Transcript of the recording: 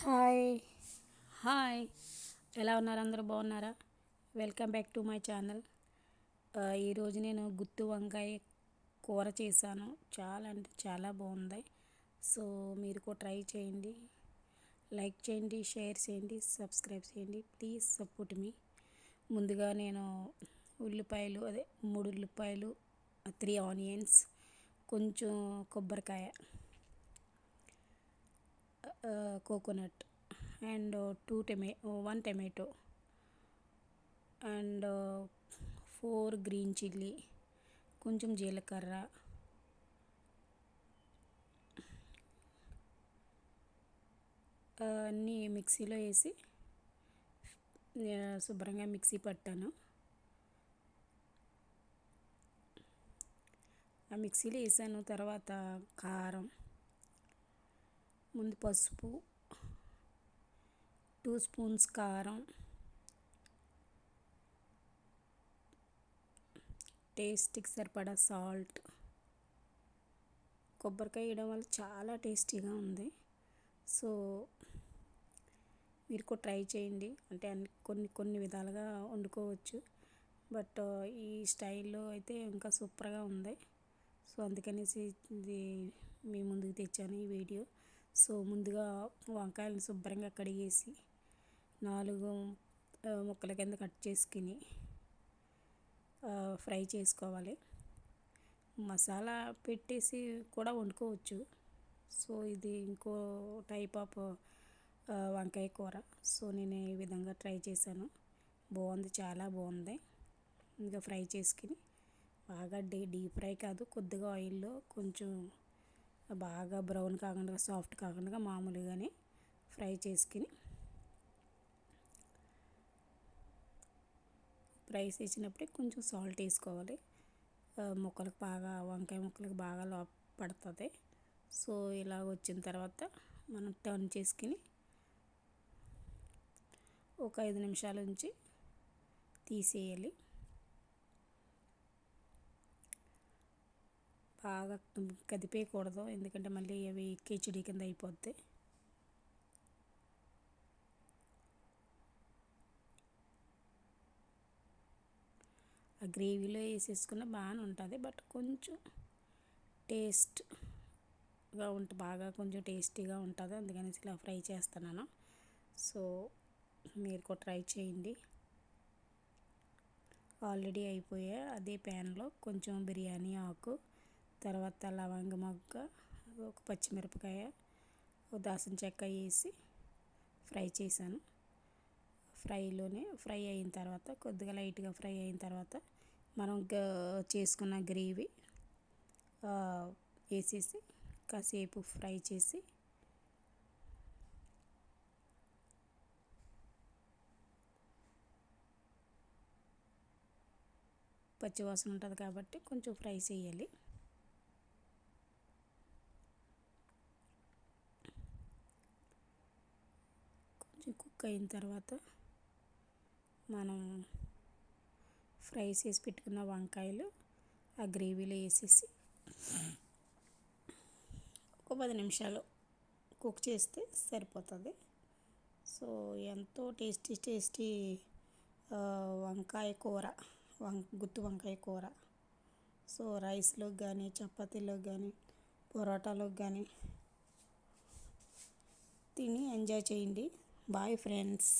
Hi. Hi. ఎలా ఉన్నారు? అందరూ బాగున్నారా? Welcome back to my channel. ఈరోజు నేను గుత్తి వంకాయ కూర చేశాను. చాలా అంటే చాలా బాగుంది. సో మీరు కూడా ట్రై చేయండి. లైక్ చేయండి షేర్ చేయండి సబ్స్క్రైబ్ చేయండి. Please support me. ముందుగా నేను ఉల్లిపాయలు అదే మూడు ఉల్లిపాయలు త్రీ ఆనియన్స్ కొంచెం కొబ్బరికాయ coconut and two టమే one tomato and four green chilli కొంచెం జీలకర్ర. Uh, అన్నీ మిక్సీలో వేసి uh, శుభ్రంగా మిక్సీ పట్టాను. ఆ మిక్సీలో వేసాను తర్వాత కారం. ముందు పసుపు టూ స్పూన్స్ కారం టేస్ట్కి సరిపడా సాల్ట్ కొబ్బరికాయ వేయడం వల్ల చాలా టేస్టీగా ఉంది. సో మీరు కూడా ట్రై చేయండి. అంటే అన్ని కొన్ని కొన్ని విధాలుగా వండుకోవచ్చు. బట్ ఈ స్టైల్లో అయితే ఇంకా సూపర్గా ఉంది. సో అందుకనేసి ఇది మీ ముందుకు తెచ్చాను ఈ వీడియో. సో ముందుగా వంకాయలను శుభ్రంగా కడిగేసి నాలుగు ముక్కల కింద కట్ చేసుకుని ఫ్రై చేసుకోవాలి. మసాలా పెట్టేసి కూడా వండుకోవచ్చు. సో ఇది ఇంకో టైప్ ఆఫ్ వంకాయ కూర. సో నేను ఈ విధంగా ట్రై చేశాను. బాగుంది చాలా బాగుంది. ఇంకా ఫ్రై చేసుకుని బాగా డీ డీప్ ఫ్రై కాదు కొద్దిగా ఆయిల్లో కొంచెం బాగా బ్రౌన్ కాకుండా సాఫ్ట్ కాకుండా మామూలుగానే ఫ్రై చేసుకుని రైస్ వేసినప్పుడే కొంచెం సాల్ట్ వేసుకోవాలి. ముక్కలకు బాగా వంకాయ ముక్కలకు బాగా లో పడుతుంది. సో ఇలా వచ్చిన తర్వాత మనం టర్న్ చేసుకుని ఒక ఐదు నిమిషాల నుంచి తీసేయాలి. బాగా కదిపేయకూడదు. ఎందుకంటే మళ్ళీ అవి కిచిడి కింద అయిపోద్ది. ఆ గ్రేవీలో వేసేసుకున్న బాగానే ఉంటుంది. బట్ కొంచెం టేస్ట్గా ఉంట బాగా కొంచెం టేస్టీగా ఉంటుంది. అందుకని ఇలా ఫ్రై చేస్తున్నాను. సో మీరు కూడా ట్రై చేయండి. ఆల్రెడీ అయిపోయా అదే ప్యాన్లో కొంచెం బిర్యానీ ఆకు తర్వాత లవంగ మొగ్గ ఒక పచ్చిమిరపకాయ ఒక దాసిన చెక్క వేసి ఫ్రై చేశాను. ఫ్రైలోనే ఫ్రై అయిన తర్వాత కొద్దిగా లైట్గా ఫ్రై అయిన తర్వాత మనం చేసుకున్న గ్రేవీ వేసేసి కాసేపు ఫ్రై చేసి పచ్చివాసన ఉంటుంది కాబట్టి కొంచెం ఫ్రై చేయాలి కొంచెం కుక్ అయిన తర్వాత మనం ఫ్రై చేసి పెట్టుకున్న వంకాయలు ఆ గ్రేవీలో వేసేసి ఒక పది నిమిషాలు కుక్ చేస్తే సరిపోతుంది. సో ఎంతో టేస్టీ టేస్టీ వంకాయ కూర వం గుత్తి వంకాయ కూర. సో రైస్లో కానీ చపాతీలో కానీ పొరోటాలోకి కానీ తిని ఎంజాయ్ చేయండి. Bye friends